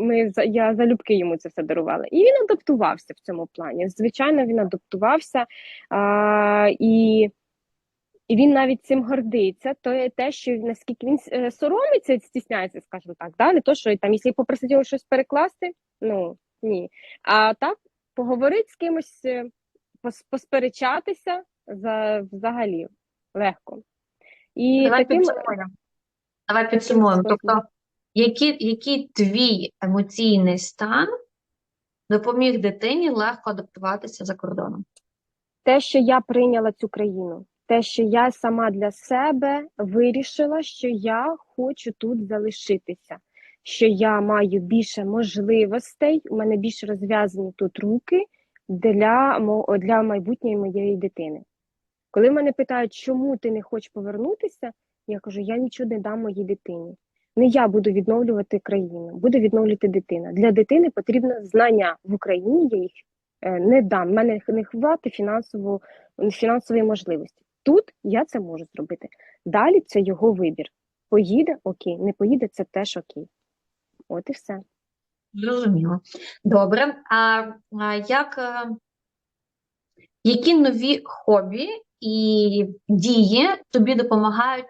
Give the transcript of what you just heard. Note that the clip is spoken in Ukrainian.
ми я залюбки йому це все дарувала. І він адаптувався в цьому плані. Звичайно, він адаптувався а, і. І він навіть цим гордиться, то є те, що наскільки він е, соромиться, стісняється, скажімо так, да? не то, що там, якщо попросить його щось перекласти, ну ні. А так поговорити з кимось, е, посперечатися за взагалі легко. І Давай таким підсумуємо. Давай підсумуємо. Тобто, який, який твій емоційний стан допоміг дитині легко адаптуватися за кордоном? те, що я прийняла цю країну, те, що я сама для себе вирішила, що я хочу тут залишитися, що я маю більше можливостей, у мене більше розв'язані тут руки для, для майбутньої моєї дитини. Коли мене питають, чому ти не хочеш повернутися, я кажу, я нічого не дам моїй дитині. Не я буду відновлювати країну, буде відновлювати дитина. Для дитини потрібно знання в Україні, я їх е, не дам. У мене не хватить фінансову, фінансової можливості. Тут я це можу зробити. Далі це його вибір. Поїде окей, не поїде це теж окей. От і все. Зрозуміло. Добре. А, а як, е, які нові хобі і дії тобі допомагають